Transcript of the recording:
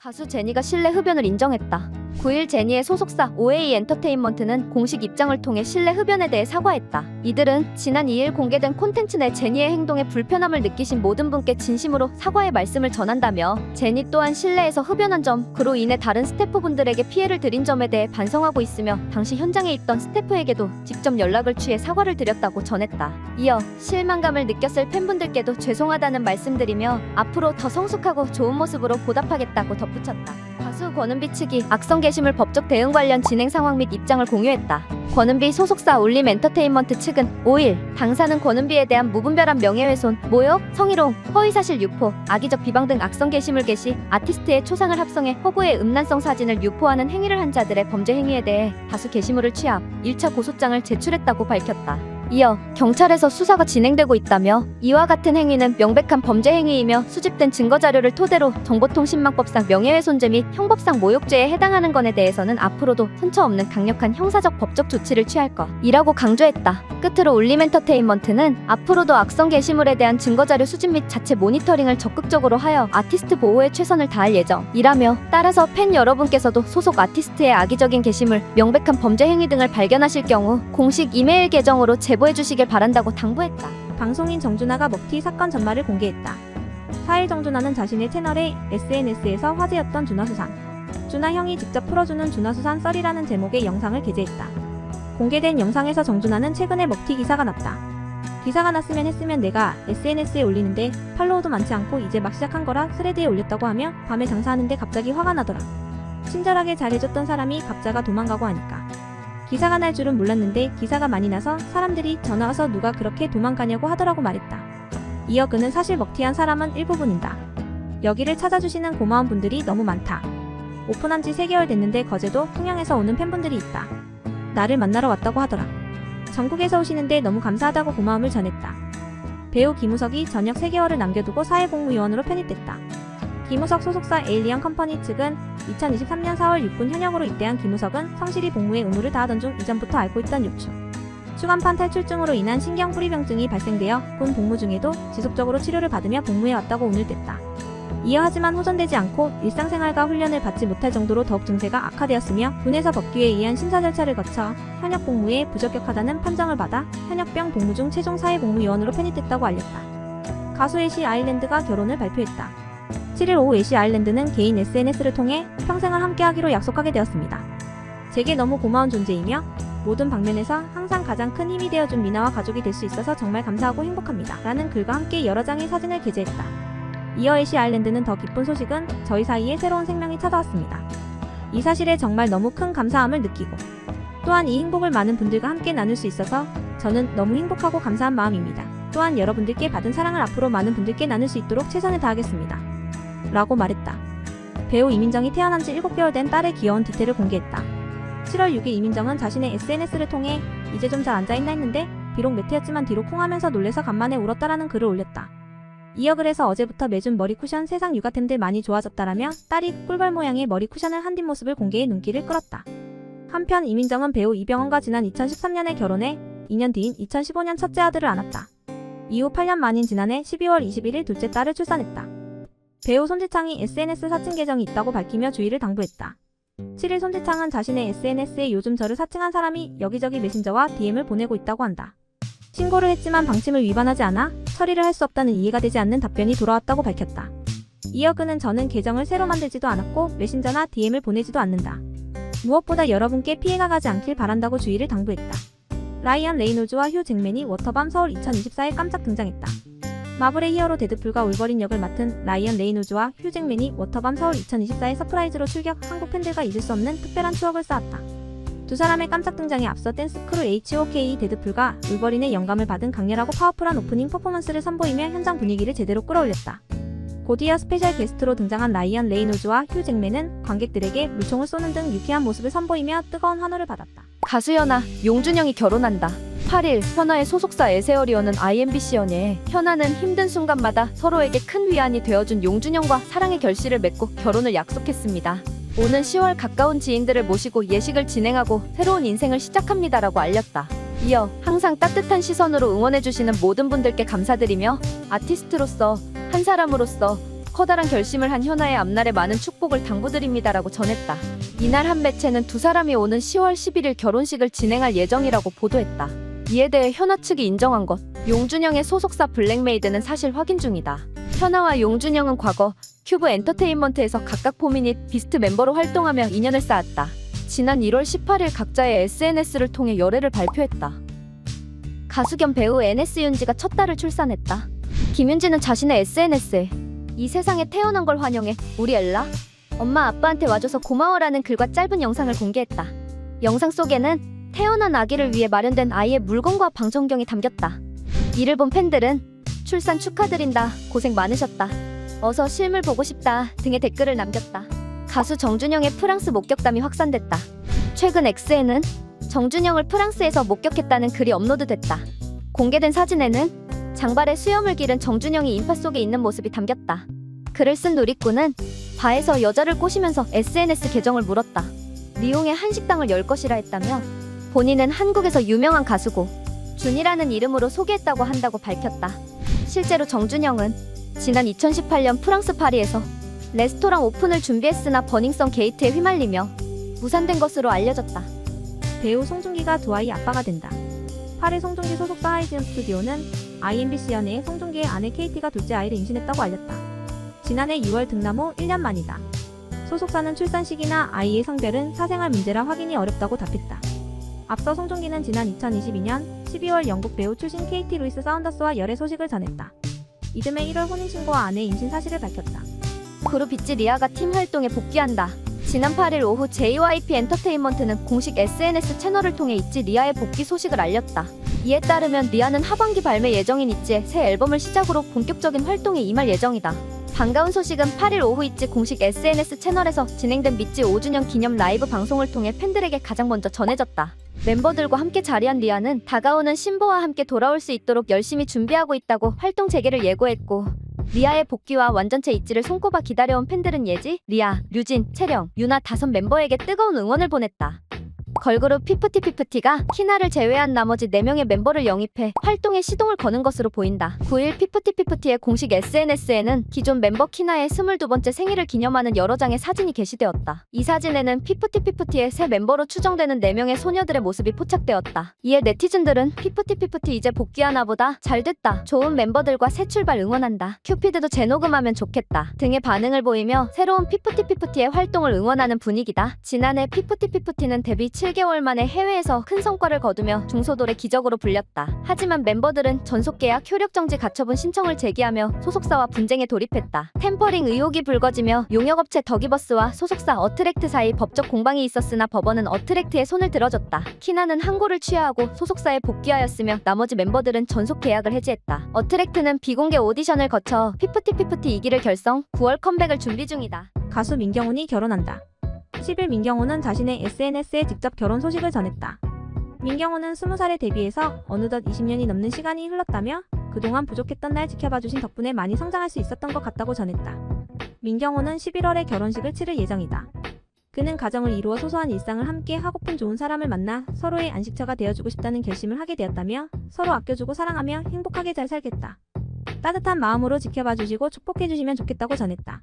가수 제니가 실내 흡연을 인정했다. 9일 제니의 소속사 OA 엔터테인먼트는 공식 입장을 통해 실내 흡연에 대해 사과했다. 이들은 지난 2일 공개된 콘텐츠 내 제니의 행동에 불편함을 느끼신 모든 분께 진심으로 사과의 말씀을 전한다며 제니 또한 실내에서 흡연한 점, 그로 인해 다른 스태프분들에게 피해를 드린 점에 대해 반성하고 있으며 당시 현장에 있던 스태프에게도 직접 연락을 취해 사과를 드렸다고 전했다. 이어 실망감을 느꼈을 팬분들께도 죄송하다는 말씀드리며 앞으로 더 성숙하고 좋은 모습으로 보답하겠다고 덧붙였다. 가수 권은비 측이 악성 게시물 법적 대응 관련 진행 상황 및 입장을 공유했다. 권은비 소속사 올림 엔터테인먼트 측은 5일 당사는 권은비에 대한 무분별한 명예훼손, 모욕, 성희롱, 허위사실 유포, 악의적 비방 등 악성 게시물 게시, 아티스트의 초상을 합성해 허구의 음란성 사진을 유포하는 행위를 한 자들의 범죄 행위에 대해 다수 게시물을 취합, 1차 고소장을 제출했다고 밝혔다. 이어 경찰에서 수사가 진행되고 있다며 이와 같은 행위는 명백한 범죄 행위이며 수집된 증거 자료를 토대로 정보통신망법상 명예훼손죄 및 형법상 모욕죄에 해당하는 건에 대해서는 앞으로도 선처 없는 강력한 형사적 법적 조치를 취할 것이라고 강조했다. 끝으로 올림엔터테인먼트는 앞으로도 악성 게시물에 대한 증거 자료 수집 및 자체 모니터링을 적극적으로 하여 아티스트 보호에 최선을 다할 예정이라며 따라서 팬 여러분께서도 소속 아티스트의 악의적인 게시물, 명백한 범죄 행위 등을 발견하실 경우 공식 이메일 계정으로 제보 해 주시길 바란다고 당부했다. 방송인 정준하가 먹튀 사건 전말을 공개했다. 4일 정준하는 자신의 채널에 SNS에서 화제였던 준하수산. 준하 형이 직접 풀어주는 준하수산 썰이라는 제목의 영상을 게재했다. 공개된 영상에서 정준하는 최근에 먹튀 기사가 났다. 기사가 났으면 했으면 내가 SNS에 올리는데 팔로워도 많지 않고 이제 막 시작한 거라 스레드에 올렸다고 하며 밤에 장사하는데 갑자기 화가 나더라. 친절하게 잘해줬던 사람이 갑자가 도망가고 하니까. 기사가 날 줄은 몰랐는데 기사가 많이 나서 사람들이 전화 와서 누가 그렇게 도망가냐고 하더라고 말했다. 이어 그는 사실 먹튀한 사람은 일부분이다. 여기를 찾아주시는 고마운 분들이 너무 많다. 오픈한 지 3개월 됐는데 거제도 통영에서 오는 팬분들이 있다. 나를 만나러 왔다고 하더라. 전국에서 오시는데 너무 감사하다고 고마움을 전했다. 배우 김우석이 전역 3개월을 남겨두고 사회복무요원으로 편입됐다. 김우석 소속사 에일리언 컴퍼니 측은 2023년 4월 육군 현역으로 입대한 김우석은 성실히 복무의 의무를 다하던 중 이전부터 앓고 있던 요추. 추간판 탈출증으로 인한 신경 뿌리병증이 발생되어 군 복무 중에도 지속적으로 치료를 받으며 복무해 왔다고 오늘 뗐다. 이어 하지만 호전되지 않고 일상생활과 훈련을 받지 못할 정도로 더욱 증세가 악화되었으며 군에서 법규에 의한 심사 절차를 거쳐 현역 복무에 부적격하다는 판정을 받아 현역병 복무 중 최종 사회복무요원으로 편입됐다고 알렸다. 가수 애쉬 아일랜드가 결혼을 발표했다. 7일 오후 애쉬 아일랜드는 개인 SNS를 통해 평생을 함께하기로 약속하게 되었습니다. 제게 너무 고마운 존재이며 모든 방면에서 항상 가장 큰 힘이 되어준 미나와 가족이 될 수 있어서 정말 감사하고 행복합니다. 라는 글과 함께 여러 장의 사진을 게재했다. 이어 애쉬 아일랜드는 더 기쁜 소식은 저희 사이에 새로운 생명이 찾아왔습니다. 이 사실에 정말 너무 큰 감사함을 느끼고 또한 이 행복을 많은 분들과 함께 나눌 수 있어서 저는 너무 행복하고 감사한 마음입니다. 또한 여러분들께 받은 사랑을 앞으로 많은 분들께 나눌 수 있도록 최선을 다하겠습니다. 라고 말했다. 배우 이민정이 태어난 지 7개월 된 딸의 귀여운 디테일을 공개했다. 7월 6일 이민정은 자신의 SNS를 통해 이제 좀 잘 앉아있나 했는데 비록 매트였지만 뒤로 콩하면서 놀래서 간만에 울었다라는 글을 올렸다. 이어 글에서 어제부터 매준 머리 쿠션 세상 육아템들 많이 좋아졌다라며 딸이 꿀벌 모양의 머리 쿠션을 한 뒷 모습을 공개해 눈길을 끌었다. 한편 이민정은 배우 이병헌과 지난 2013년에 결혼해 2년 뒤인 2015년 첫째 아들을 안았다. 이후 8년 만인 지난해 12월 21일 둘째 딸을 출산했다. 배우 손지창이 SNS 사칭 계정이 있다고 밝히며 주의를 당부했다. 7일 손지창은 자신의 SNS에 요즘 저를 사칭한 사람이 여기저기 메신저와 DM을 보내고 있다고 한다. 신고를 했지만 방침을 위반하지 않아 처리를 할 수 없다는 이해가 되지 않는 답변이 돌아왔다고 밝혔다. 이어 그는 저는 계정을 새로 만들지도 않았고 메신저나 DM을 보내지도 않는다. 무엇보다 여러분께 피해가 가지 않길 바란다고 주의를 당부했다. 라이언 레이놀즈와 휴 잭맨이 워터밤 서울 2024에 깜짝 등장했다. 마블의 히어로 데드풀과 울버린 역을 맡은 라이언 레이놀즈와 휴 잭맨이 워터밤 서울 2024에 서프라이즈로 출격 한국 팬들과 잊을 수 없는 특별한 추억을 쌓았다. 두 사람의 깜짝 등장에 앞서 댄스 크루 HOK 데드풀과 울버린의 영감을 받은 강렬하고 파워풀한 오프닝 퍼포먼스를 선보이며 현장 분위기를 제대로 끌어올렸다. 곧이어 스페셜 게스트로 등장한 라이언 레이놀즈와 휴 잭맨은 관객들에게 물총을 쏘는 등 유쾌한 모습을 선보이며 뜨거운 환호를 받았다. 가수 현아, 용준영이 결혼한다. 8일 현아의 소속사 에세어리언은 IMBC 연예에 현아는 힘든 순간마다 서로에게 큰 위안이 되어준 용준영과 사랑의 결실을 맺고 결혼을 약속했습니다. 오는 10월 가까운 지인들을 모시고 예식을 진행하고 새로운 인생을 시작합니다라고 알렸다. 이어 항상 따뜻한 시선으로 응원해주시는 모든 분들께 감사드리며 아티스트로서 한 사람으로서 커다란 결심을 한 현아의 앞날에 많은 축복을 당부드립니다라고 전했다. 이날 한 매체는 두 사람이 오는 10월 11일 결혼식을 진행할 예정이라고 보도했다. 이에 대해 현아 측이 인정한 것, 용준영의 소속사 블랙메이드는 사실 확인 중이다. 현아와 용준영은 과거 큐브 엔터테인먼트에서 각각 포미닛 비스트 멤버로 활동하며 인연을 쌓았다. 지난 1월 18일 각자의 SNS를 통해 열애를 발표했다. 가수 겸 배우 NS 윤지가 첫 딸을 출산했다. 김윤지는 자신의 SNS에 이 세상에 태어난 걸 환영해 우리 엘라 엄마 아빠한테 와줘서 고마워라는 글과 짧은 영상을 공개했다. 영상 속에는 태어난 아기를 위해 마련된 아이의 물건과 방청경이 담겼다. 이를 본 팬들은 출산 축하드린다 고생 많으셨다 어서 실물 보고 싶다 등의 댓글을 남겼다. 가수 정준영의 프랑스 목격담이 확산됐다. 최근 X에는 정준영을 프랑스에서 목격했다는 글이 업로드됐다. 공개된 사진에는 장발에 수염을 기른 정준영이 인파 속에 있는 모습이 담겼다. 글을 쓴 누리꾼은 바에서 여자를 꼬시면서 SNS 계정을 물었다. 리옹의 한식당을 열 것이라 했다며 본인은 한국에서 유명한 가수고 준이라는 이름으로 소개했다고 한다고 밝혔다. 실제로 정준영은 지난 2018년 프랑스 파리에서 레스토랑 오픈을 준비했으나 버닝썬 게이트에 휘말리며 무산된 것으로 알려졌다. 배우 송중기가 두 아이 아빠가 된다. 8일 송중기 소속사 하이지엄 스튜디오는 IMBC 연예 송중기의 아내 KT가 둘째 아이를 임신했다고 알렸다. 지난해 6월 등남 후 1년 만이다. 소속사는 출산 시기나 아이의 성별은 사생활 문제라 확인이 어렵다고 답했다. 앞서 송중기는 지난 2022년 12월 영국 배우 출신 KT 루이스 사운더스와 열애 소식을 전했다. 이듬해 1월 혼인신고와 아내 임신 사실을 밝혔다. 그룹 비치 리아가 팀 활동에 복귀한다. 지난 8일 오후 JYP 엔터테인먼트는 공식 SNS 채널을 통해 있지 리아의 복귀 소식을 알렸다. 이에 따르면 리아는 하반기 발매 예정인 있지의 새 앨범을 시작으로 본격적인 활동에 임할 예정이다. 반가운 소식은 8일 오후 있지 공식 SNS 채널에서 진행된 미찌 5주년 기념 라이브 방송을 통해 팬들에게 가장 먼저 전해졌다. 멤버들과 함께 자리한 리아는 다가오는 신보와 함께 돌아올 수 있도록 열심히 준비하고 있다고 활동 재개를 예고했고 리아의 복귀와 완전체 있지를 손꼽아 기다려온 팬들은 예지, 리아, 류진, 채령, 유나 다섯 멤버에게 뜨거운 응원을 보냈다. 걸그룹 피프티피프티가 키나를 제외한 나머지 4명의 멤버를 영입해 활동에 시동을 거는 것으로 보인다. 9일 피프티피프티의 공식 SNS에는 기존 멤버 키나의 22번째 생일을 기념하는 여러 장의 사진이 게시되었다. 이 사진에는 피프티피프티의 새 멤버로 추정되는 4명의 소녀들의 모습이 포착되었다. 이에 네티즌들은 피프티피프티 이제 복귀하나 보다 잘 됐다. 좋은 멤버들과 새 출발 응원한다. 큐피드도 재녹음하면 좋겠다. 등의 반응을 보이며 새로운 피프티피프티의 활동을 응원하는 분위기다. 지난해 피프티피프티는 데뷔 7 개월 만에 해외에서 큰 성과를 거두며 중소돌의 기적으로 불렸다. 하지만 멤버들은 전속계약 효력 정지 가처분 신청을 제기하며 소속사와 분쟁에 돌입했다. 템퍼링 의혹이 불거지며 용역업체 더기버스와 소속사 어트랙트 사이 법적 공방이 있었으나 법원은 어트랙트의 손을 들어줬다. 키나는 항고를 취하하고 소속사에 복귀하였으며 나머지 멤버들은 전속 계약을 해지했다. 어트랙트는 비공개 오디션을 거쳐 피프티피프티 2기를 결성, 9월 컴백을 준비 중이다. 가수 민경훈이 결혼한다. 10일 민경훈은 자신의 SNS에 직접 결혼 소식을 전했다. 민경훈은 20살에 데뷔해서 어느덧 20년이 넘는 시간이 흘렀다며 그동안 부족했던 날 지켜봐주신 덕분에 많이 성장할 수 있었던 것 같다고 전했다. 민경훈은 11월에 결혼식을 치를 예정이다. 그는 가정을 이루어 소소한 일상을 함께 하고픈 좋은 사람을 만나 서로의 안식처가 되어주고 싶다는 결심을 하게 되었다며 서로 아껴주고 사랑하며 행복하게 잘 살겠다. 따뜻한 마음으로 지켜봐 주시고 축복해 주시면 좋겠다고 전했다.